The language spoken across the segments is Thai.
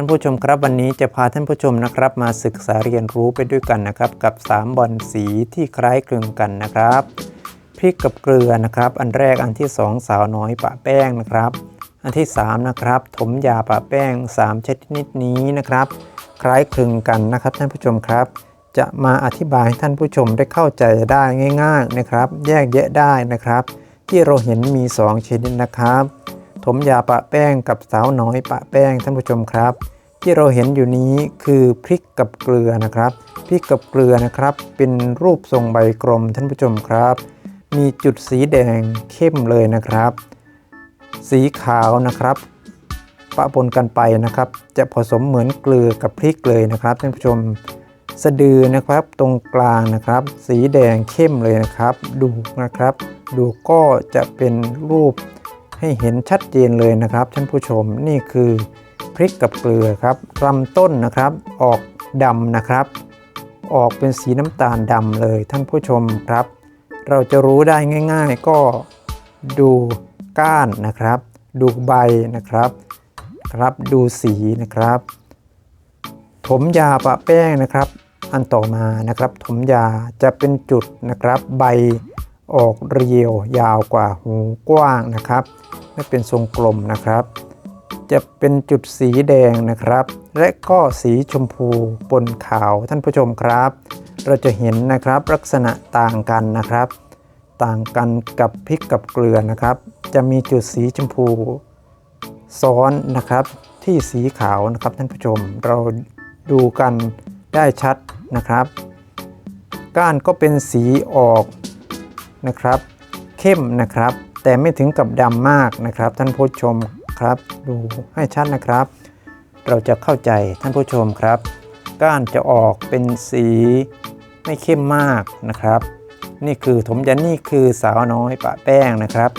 ท่านผู้ชมครับวันนี้จะพาท่านผู้ชมนะครับ มาศึกษาเรียนรู้ไปด้วยกันนะครับ กับ 3 บอลสีที่คล้ายคลึงกันนะครับพริกกับเกลือนะครับ อันแรกอันที่ 2 สาวน้อยปะแป้งนะครับ อันที่ 3 นะครับ ถมยาปะแป้ง 3 ชนิดนี้นะครับ คล้ายคลึงกันนะครับ ท่านผู้ชมครับ จะมาอธิบายให้ท่านผู้ชมได้เข้าใจได้ง่าย ๆนะครับ แยกแยะได้นะครับ ที่เราเห็นมี 2 ชนิดนะครับ มยาปะแป้งกับสาวน้อยปะแป้งท่านผู้ชมครับ ที่เราเห็นอยู่นี้คือพริกกับเกลือนะครับ พริกกับเกลือนะครับ เป็นรูปทรงใบกลมท่านผู้ชมครับ มีจุดสีแดงเข้มเลยนะครับ สีขาวนะครับปะปนกันไปนะครับ จะผสมเหมือนเกลือกับพริกเลยนะครับท่านผู้ชมสะดือนะครับตรงกลางนะครับ สีแดงเข้มเลยนะครับ ดูนะครับ ดูก็จะเป็นรูป ให้เห็นชัดเจนเลยนะครับท่านผู้ชมนี่คือพริกกับเกลือครับลำต้นนะครับออกดำนะครับ ออกเป็นสีน้ำตาลดำเลยท่านผู้ชมครับ เราจะรู้ได้ง่ายๆก็ดูก้านนะครับ ดูใบนะครับครับดูสีนะครับ ถมยาปะแป้งนะครับ อันต่อมานะครับ ถมยาจะเป็นจุดนะครับ ใบ ออกเรียวยาวกว่าหูกว้างนะครับ ไม่เป็นทรงกลมนะครับ จะเป็นจุดสีแดงนะครับ และก็สีชมพูปนขาวท่านผู้ชมครับ เราจะเห็นนะครับลักษณะต่างกันนะครับ ต่างกันกับพริกกับเกลือนะครับ จะมีจุดสีชมพูซ้อนนะครับที่สีขาวนะครับท่านผู้ชมเราดูกันได้ชัดนะครับ ก้านก็เป็นสีออก นะครับ เข้มนะครับ แต่ไม่ถึงกับดำมากนะครับ ท่านผู้ชมครับ ดูให้ชัดนะครับ เราจะเข้าใจท่านผู้ชมครับ ก้านจะออกเป็นสีไม่เข้มมากนะครับ นี่คือถมยันนี่คือสาวน้อยปะแป้งนะครับ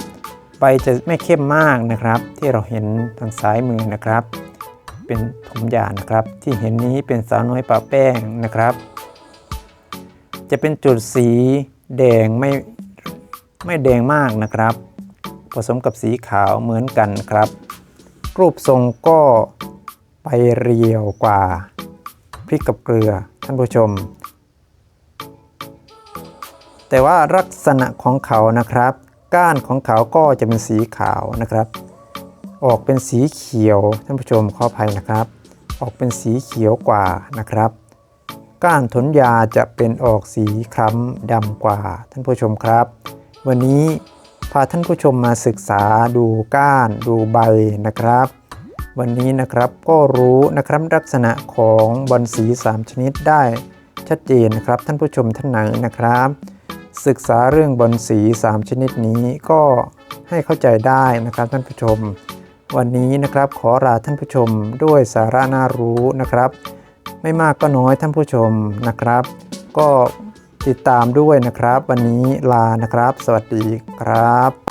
ใบจะไม่เข้มมากนะครับ ที่เราเห็นทางซ้ายมือนะครับ เป็นถมยานะครับ ที่เห็นนี้เป็นสาวน้อยปะแป้งนะครับ จะเป็นจุดสีแดงไม่ ไม่แดงมากนะครับ ผสมกับสีขาวเหมือนกันครับ รูปทรงก็ไปเรียวกว่าพริกกับเกลือท่านผู้ชม แต่ว่าลักษณะของเขานะครับ ก้านของเขาก็จะเป็นสีขาวนะครับ ออกเป็นสีเขียวท่านผู้ชมขออภัยนะครับ ออกเป็นสีเขียวกว่านะครับ ก้านถนยาจะเป็นออกสีคล้ำดำกว่าท่านผู้ชมครับ วันนี้พาท่านผู้ชมมาศึกษาดูก้านดูใบนะครับ วันนี้นะครับก็รู้นะครับลักษณะของบอลสี 3 ชนิดได้ชัดเจนนะครับท่านผู้ชมท่านไหนนะครับ ศึกษาเรื่องบอลสี 3 ชนิดนี้ก็ให้เข้าใจได้นะครับท่านผู้ชม วันนี้นะครับขอลาท่านผู้ชมด้วยสาระน่ารู้นะครับ ไม่มากก็น้อยท่านผู้ชมนะครับ ก็ ติดตามด้วยนะครับ วันนี้ลานะครับ สวัสดีครับ